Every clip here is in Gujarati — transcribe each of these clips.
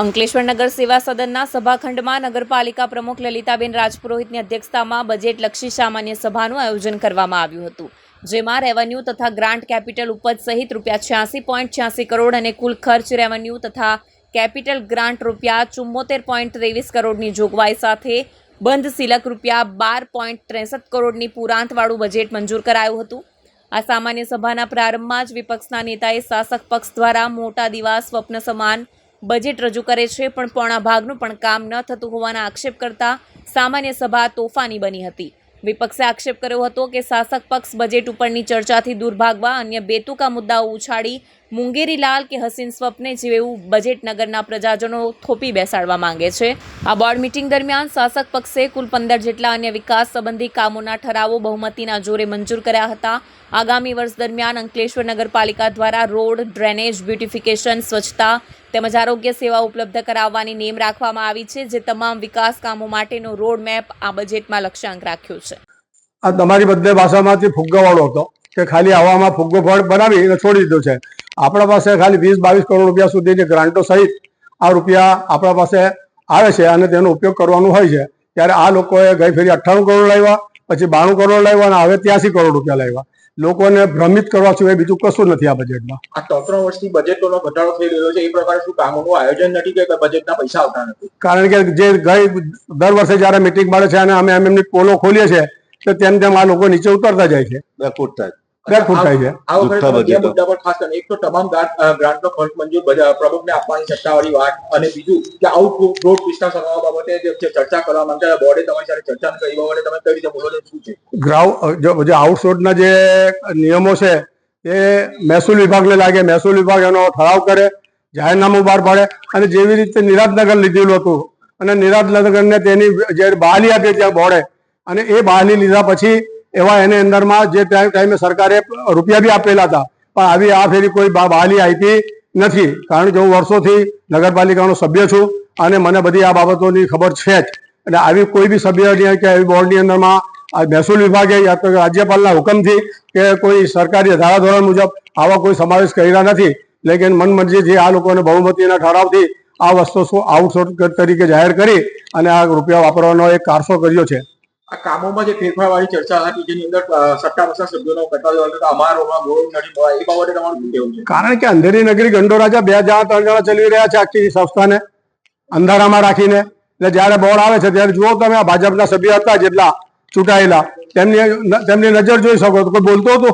અંકલેશ્વર નગર સેવા સદનના સભાખંડમાં નગરપાલિકા પ્રમુખ લલિતાબેન રાજપુરોહિતની અધ્યક્ષતામાં બજેટલક્ષી સામાન્ય સભાનું આયોજન કરવામાં આવ્યું હતું, જેમાં રેવન્યુ તથા ગ્રાન્ટ કેપિટલ ઉપજ સહિત રૂપિયા છ્યાસી પોઈન્ટ છ્યાસી કરોડ અને કુલ ખર્ચ રેવન્યુ તથા કેપિટલ ગ્રાન્ટ રૂપિયા ચુમ્મોતેર પોઈન્ટ ત્રેવીસ કરોડની જોગવાઈ સાથે બંધ સિલક રૂપિયા બાર પોઈન્ટ ત્રેસઠ કરોડની પુરાંતવાળું બજેટ મંજૂર કરાયું હતું. આ સામાન્ય સભાના પ્રારંભમાં જ વિપક્ષના નેતાએ શાસક પક્ષ દ્વારા મોટા દિવા, સ્વપ્ન સમાન બજેટ રજૂ કરે છે, પણ પોણા ભાગનું પણ કામ ન થતું હોવાના આક્ષેપ કરતા સામાન્ય સભા તોફાની બની હતી. વિપક્ષે આક્ષેપ કર્યો હતો કે શાસક પક્ષ બજેટ ઉપરની ચર્ચાથી દૂર ભાગવા અન્ય બેતુકા મુદ્દાઓ ઉછાળી મુંગેરીલાલ કે હસીન સ્વપ્ને જેવું બજેટ નગરના પ્રજાજનો થોપી બેસાડવા માંગે છે. આ બોર્ડ મિટિંગ દરમિયાન શાસક પક્ષે કુલ પંદર જેટલા અન્ય વિકાસ સંબંધી કામોના ઠરાવો બહુમતીના જોરે મંજૂર કર્યા હતા. આગામી વર્ષ દરમિયાન અંકલેશ્વર નગરપાલિકા દ્વારા રોડ ડ્રેનેજ બ્યુટિફિકેશન, સ્વચ્છતા તેમજ આરોગ્ય સેવા ઉપલબ્ધ કરાવવાની નેમ રાખવામાં આવી છે, જે તમામ વિકાસ કામો માટેનો રોડ મેપ આ બજેટમાં લક્ષ્યાંક રાખ્યો છે. આ તમારી બધે ભાષામાંથી ફુગ્ગાવાળો હતો, કે ખાલી હવામાં ફુગ્ગો ફળ બનાવી અને છોડી દીધો છે. આપણા પાસે ખાલી વીસ બાવીસ કરોડ રૂપિયા સુધીની ગ્રાન્ટો સહિત આ રૂપિયા આપણા પાસે આવે છે અને તેનો ઉપયોગ કરવાનો હોય છે. ત્યારે આ લોકોએ ગઈ ફેરી અઠ્ઠાણું કરોડ લાવ્યા, પછી બાણું કરોડ લાવ્યા અને હવે ત્યાંસી કરોડ રૂપિયા લાવ્યા. લોકોને ભ્રમિત કરવા સિવાય બીજું કશું નથી આ બજેટમાં આ ત્રણ ત્રણ વર્ષથી બજેટનો ઘટાડો થઈ રહ્યો છે. એ પ્રકારે શું કામોનું આયોજન નથી કે બજેટના પૈસા આવતા નથી? કારણ કે જે ગઈ દર વર્ષે જ્યારે મિટિંગ મળે છે અને અમે એમ એમની પોલો ખોલીએ છીએ તો તેમ તેમ આ લોકો નીચે ઉતરતા જાય છે. બેકફૂટ થાય થાય છે? આ વખતે જુઠ્ઠા તમે બે બજેટો. મુદ્દા પર ખાસ કરીને એક તો તમામ ગ્રાન્ટનો ખર્ચ મંજૂર પ્રમુખને આપવાની સત્તાવાળી વાત અને બીજું કે આઉટ રોડ વિસ્તાર સમાવવા બાબતે જે જે ચર્ચા કરવા માંગતા બોર્ડે તમારી સાથે ચર્ચા કરી એ બાબતે તમે કઈ રીતે બોલો શું છે? ગ્રાઉન્ડ જે આઉટસોર્સના જે નિયમો છે એ મહેસૂલ વિભાગને લાગે. મહેસૂલ વિભાગ એનો ઠરાવ કરે જાહેરનામું બહાર પાડે અને જેવી રીતે નિરાજનગર લીધેલું હતું અને નિરાંતનગરને તેની જે બહાલી આપી ત્યાં બોર્ડે અને એ બહાલી લીધા પછી એવા એની અંદરમાં જે ટાઈમ સરકારે રૂપિયા બી આપેલા હતા. પણ આવી આ ફેરી કોઈ બહાલી આપી નથી. કારણ કે હું વર્ષોથી નગરપાલિકાનો સભ્ય છું અને મને બધી આ બાબતોની ખબર છે જ. એટલે આવી કોઈ બી સભ્ય કે આવી બોર્ડની અંદરમાં મહેસૂલ વિભાગે યા તો રાજ્યપાલના હુકમથી કે કોઈ સરકારી ધારાધોરણ મુજબ આવા કોઈ સમાવેશ કર્યા નથી. લેકિન મનમરજીથી આ લોકોને બહુમતીના ઠરાવથી આ વસ્તુ શું આઉટસોર્સ તરીકે જાહેર કરી અને આ રૂપિયા વાપરવાનો એક કારસો કર્યો છે. આ કામોમાં જે ફેરફાર વાળી ચર્ચા હતી, જેની અંદર સત્તાપક્ષના સભ્યોનો કટાયો હતો અમારોમાં ગોળ નથી મળવા એ બાબતે તમારું શું કહેવું છે? કારણ કે અંધેરી નગરી ગંડો રાજા બે જણા ત્રણ જણા ચલાવી રહ્યા છે આખી સંસ્થાને, અંધારામાં રાખીને. એટલે જ્યારે બોર્ડ આવે છે, ત્યારે જુઓ તમે આ ભાજપના સભ્ય હતા જેટલા ચૂંટાયેલા. તેમની તેમની નજર જોઈ શકો તો કોઈ બોલતો હતો?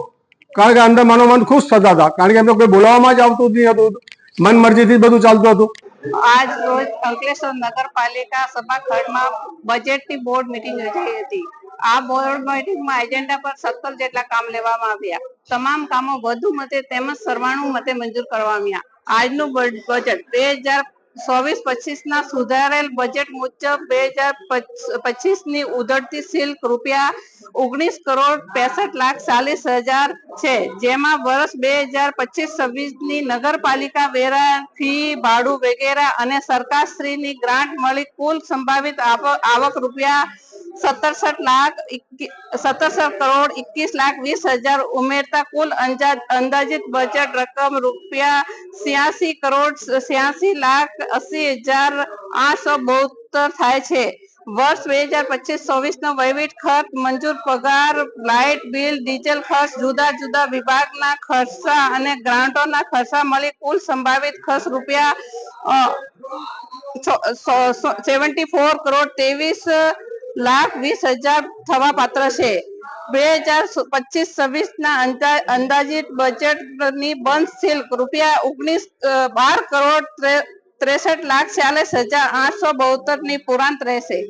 કારણ કે અંદર મનોમન ખુશ થતા હતા. કારણ કે એમને કોઈ બોલાવવામાં જ આવતું જ નહીં હતું. મન મરજીથી બધું ચાલતું હતું. આજ રોજ અંકલેશ્વર નગરપાલિકા સભાખંડમાં બજેટની બોર્ડ મીટિંગ યોજાઈ હતી. આ બોર્ડ મીટિંગમાં એજન્ડા પર સત્તર જેટલા કામ લેવામાં આવ્યા. તમામ કામો વધુ મતે તેમજ સરવાણું મતે મંજૂર કરવામાં આવ્યા. આજનું બજ- બજેટ બે હજાર ચોવીસ પચીસ ના સુધારેલ બજેટ મુજબ બે હજાર પચીસની ઉધડતી સિલ્ક રૂપિયા ઓગણીસ કરોડ પેસઠ લાખ ચાલીસ હજાર છે. જેમાં વર્ષ બે હજાર પચીસ છવ્વીસની નગરપાલિકા વેરા ફી, ભાડું વગેરે અને સરકારશ્રીની ગ્રાન્ટ મળી કુલ સંભવિત આવ- આવક રૂપિયા સત્તરસઠ લાખ સત્તરસઠ કરોડ એકવીસ લાખ વીસ હજાર ઉમેરતા કુલ અંદાજિત બજેટ રકમ રૂપિયા છ્યાસી કરોડ છ્યાસી લાખ અસી હજાર આઠસો બોતેર થાય છે. વર્ષ બે હજાર પચીસ ચોવીસ નો વહીવટ ખર્ચ, મંજૂર પગાર, લાઇટ બિલ, ડીઝલ ખર્ચ, જુદા જુદા વિભાગના ખર્ચા અને ગ્રાન્ટોના ખર્ચા મળી કુલ સંભવિત ખર્ચ રૂપિયા સેવન્ટી ફોર કરોડ ત્રેવીસ લાખ વીસ હજાર થવા પાત્ર છે. બે હજાર પચીસ છવ્વીસ ના અંદાજિત બજેટની બંધ શિલ્ક રૂપિયા ઓગણીસ બાર કરોડ ત્રેસઠ લાખ ચાલીસ હજાર આઠસો બોતેરની પુરાંત રહેશે.